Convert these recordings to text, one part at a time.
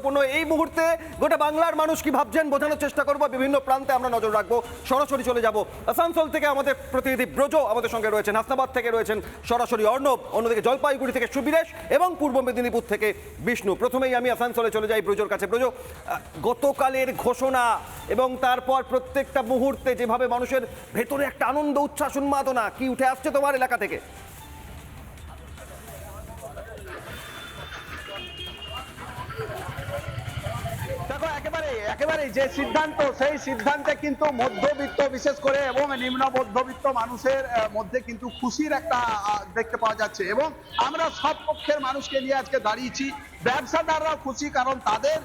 গুরুত্বপূর্ণ এই মুহূর্তে গোটা বাংলার মানুষ কি ভাবছেন? বোঝানোর চেষ্টা করব। বিভিন্ন প্রান্তে আমরা নজর রাখব। সরাসরি চলে যাব। আসানসোল থেকে আমাদের প্রতিনিধি ব্রজ আমাদের সঙ্গে রয়েছেন। হাসনাবাদ থেকে রয়েছেন সরাসরি অর্ণব, অন্যদিকে জলপাইগুড়ি থেকে সুবিরেশ এবং পূর্ব মেদিনীপুর থেকে বিষ্ণু। প্রথমেই আমি আসানসোলে চলে যাই ব্রজোর কাছে। ব্রজ গতকালের ঘোষণা এবং তারপর প্রত্যেকটা মুহূর্তে যেভাবে মানুষের ভেতরে একটা আনন্দ, উচ্ছ্বাস, উন্মাদনা কি উঠে আসছে তোমার এলাকা থেকে? একেবারে যে সিদ্ধান্ত, সেই সিদ্ধান্তে কিন্তু মধ্যবিত্ত, বিশেষ করে এবং নিম্ন মধ্যবিত্ত মানুষের মধ্যে কিন্তু খুশির একটা দেখতে পাওয়া যাচ্ছে। এবং আমরা সব পক্ষের মানুষকে নিয়ে আজকে দাঁড়িয়েছি। ব্যবসাদাররাও খুশি কারণ তাদের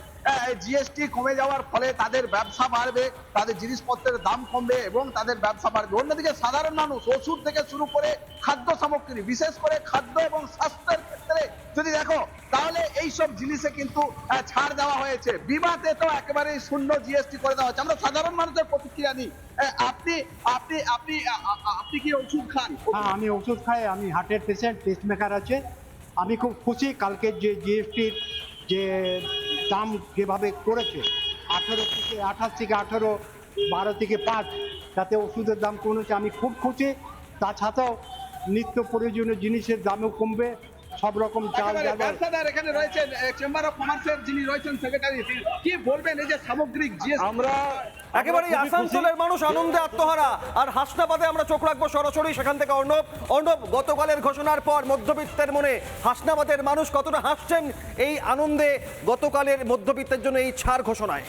জিএসটি কমে যাওয়ার ফলে তাদের ব্যবসা বাড়বে, তাদের জিনিসপত্রের দাম কমবে এবং তাদের ব্যবসা বাড়বে। অন্যদিকে সাধারণ মানুষ, ওষুধ থেকে শুরু করে খাদ্য সামগ্রী, বিশেষ করে খাদ্য এবং স্বাস্থ্যের ক্ষেত্রে যদি দেখো সব জিনিসে কিন্তু ছাড় দেওয়া হয়েছে। বিমাতে তো একেবারে শূন্য জিএসটি করে দেওয়া হচ্ছে। আমরা সাধারণ মানুষের প্রতিক্রিয়া নিই। আপনি আপনি আপনি আপনি কি ওষুধ খান? হ্যাঁ আমি ওষুধ খাই, আমি হার্টের পেশেন্ট পেসমেকার আছে। আমি খুব খুশি কালকে যে জিএসটির যে দাম যেভাবে করেছে, আঠেরো থেকে আঠাশ থেকে আঠেরো, বারো থেকে পাঁচ, তাতে ওষুধের দাম কমেছে। আমি খুব খুশি। তাছাড়াও নিত্য প্রয়োজনীয় জিনিসের দামও কমবে। সব রকম চাল ব্যবসাদার এখানে রয়েছেন চেম্বার অফ কমার্সের যিনি রয়েছেন সেক্রেটারি কি বলবেন এই যে সামগ্রিক জিএসটি আমরা একেবারে। আসানসোলের মানুষ আনন্দে আত্মহারা। আর হাসনাবাদে আমরা চোখ রাখব সরাসরি সেখান থেকে অর্ণব। অর্ণব গতকালের ঘোষণার পর মধ্যবিত্তের মনে হাসনাবাদের মানুষ কতটা হাসছেন এই আনন্দে গতকালের মধ্যবিত্তের জন্য এই ছাড় ঘোষণায়?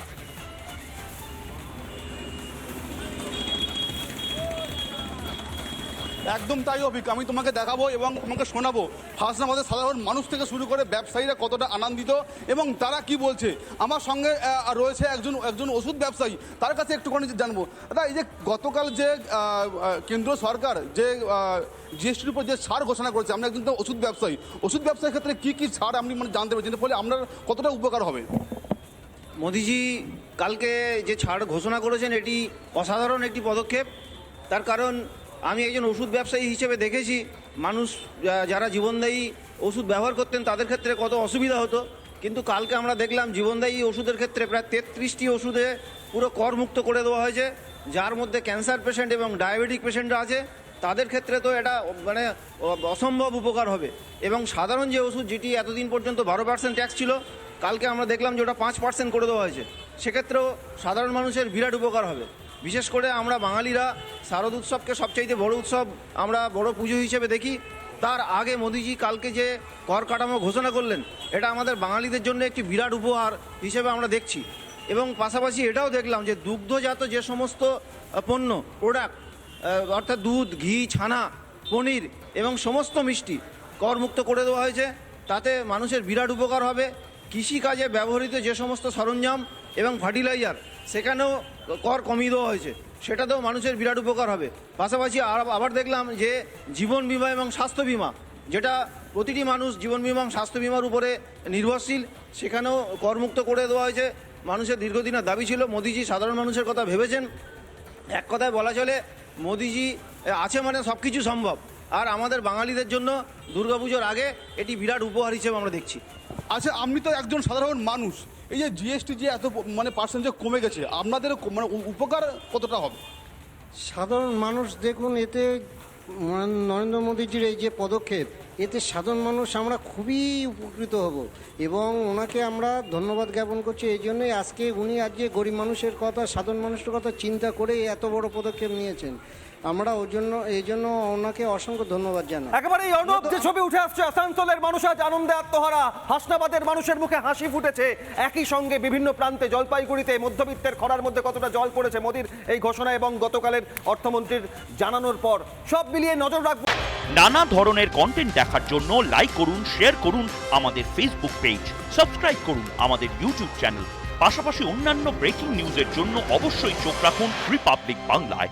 একদম তাই, অভিক। আমি তোমাকে দেখাবো এবং তোমাকে শোনাবো। ফার্স্ট হাসনাবাদের সাধারণ মানুষ থেকে শুরু করে ব্যবসায়ীরা কতটা আনন্দিত এবং তারা কি বলছে? আমার সঙ্গে রয়েছে একজন একজন ওষুধ ব্যবসায়ী। তার কাছে একটুখানি জানব। দাদা, এই যে গতকাল যে কেন্দ্র সরকার যে জিএসটির উপর যে ছাড় ঘোষণা করেছে, আমরা একজন ওষুধ ব্যবসায়ী। ওষুধ ব্যবসায়ীর ক্ষেত্রে কী কী ছাড় আপনি মানে জানতে পারছেন? ফলে আপনার কতটা উপকার হবে? মোদিজি, কালকে যে ছাড় ঘোষণা করেছেন, এটি অসাধারণ একটি পদক্ষেপ। তার কারণ আমি একজন ওষুধ ব্যবসায়ী হিসেবে দেখেছি, মানুষ যারা জীবনদায়ী ওষুধ ব্যবহার করতেন তাদের ক্ষেত্রে কত অসুবিধা হতো। কিন্তু কালকে আমরা দেখলাম জীবনদায়ী ওষুধের ক্ষেত্রে প্রায় তেত্রিশটি ওষুধে পুরো করমুক্ত করে দেওয়া হয়েছে, যার মধ্যে ক্যান্সার পেশেন্ট এবং ডায়াবেটিক পেশেন্টরা আছে। তাদের ক্ষেত্রে তো এটা মানে অসম্ভব উপকার হবে। এবং সাধারণ যে ওষুধ যেটি এতদিন পর্যন্ত বারো পার্সেন্ট ট্যাক্স ছিল, কালকে আমরা দেখলাম যে ওটা পাঁচ পার্সেন্ট করে দেওয়া হয়েছে। সেক্ষেত্রেও সাধারণ মানুষের বিরাট উপকার হবে। বিশেষ করে আমরা বাঙালিরা শারদ উৎসবকে সবচাইতে বড় উৎসব আমরা বড় পুজো হিসেবে দেখি। তার আগে মোদিজি কালকে যে কর কাঠামো ঘোষণা করলেন, এটা আমাদের বাঙালিদের জন্য একটি বিরাট উপহার হিসেবে আমরা দেখছি। এবং পাশাপাশি এটাও দেখলাম যে দুগ্ধজাত যে সমস্ত পণ্য প্রোডাক্ট অর্থাৎ দুধ, ঘি, ছানা, পনির এবং সমস্ত মিষ্টি করমুক্ত করে দেওয়া হয়েছে, তাতে মানুষের বিরাট উপকার হবে। কৃষিকাজে ব্যবহৃত যে সমস্ত সরঞ্জাম এবং ফার্টিলাইজার, সেখানেও কর কমিয়ে দেওয়া হয়েছে। সেটাতেও মানুষের বিরাট উপকার হবে। পাশাপাশি আবার দেখলাম যে জীবন বিমা এবং স্বাস্থ্য বিমা, যেটা প্রতিটি মানুষ জীবন বিমা এবং স্বাস্থ্য বিমার উপরে নির্ভরশীল, সেখানেও করমুক্ত করে দেওয়া হয়েছে। মানুষের দীর্ঘদিনের দাবি ছিল, মোদিজি সাধারণ মানুষের কথা ভেবেছেন। এক কথায় বলা চলে, মোদিজি আছে মানে সব কিছু সম্ভব। আর আমাদের বাঙালিদের জন্য দুর্গাপুজোর আগে এটি বিরাট উপহার হিসেবে আমরা দেখছি। আচ্ছা আপনি তো একজন সাধারণ মানুষ। এই যে জিএসটি যে এত মানে পার্সেন্টেজ কমে গেছে আপনাদের মানে উপকার কতটা হবে? সাধারণ মানুষ দেখুন এতে নরেন্দ্র মোদীজির এই যে পদক্ষেপ এতে সাধারণ মানুষ আমরা খুবই উপকৃত হব এবং ওনাকে আমরা ধন্যবাদ জ্ঞাপন করছি। এই জন্যই আজকে উনি আজকে গরিব মানুষের কথা সাধারণ মানুষের কথা চিন্তা করে এত বড় পদক্ষেপ নিয়েছেন। আমরা ওই জন্য এই জন্য ওনাকে অসংখ্য ধন্যবাদ জানাই। একেবারে এই অর্ণব যে ছবি উঠে আসছে আসানসোলের মানুষ আজ আনন্দে আত্মহারা। হাসনাবাদের মানুষের মুখে হাসি ফুটেছে। একই সঙ্গে বিভিন্ন প্রান্তে জলপাইগুড়িতে মধ্যবিত্তের খরার মধ্যে কতটা জল পড়েছে মোদির এই ঘোষণা এবং গতকালের অর্থমন্ত্রীর জানানোর পর। সব মিলিয়ে নজর রাখব নানা ধরনের কন্টেন্ট দেখার জন্য লাইক করুন শেয়ার করুন আমাদের ফেসবুক পেজ সাবস্ক্রাইব করুন আমাদের ইউটিউব চ্যানেল পাশাপাশি অন্যান্য ব্রেকিং নিউজের জন্য অবশ্যই চোখ রাখুন রিপাবলিক বাংলায়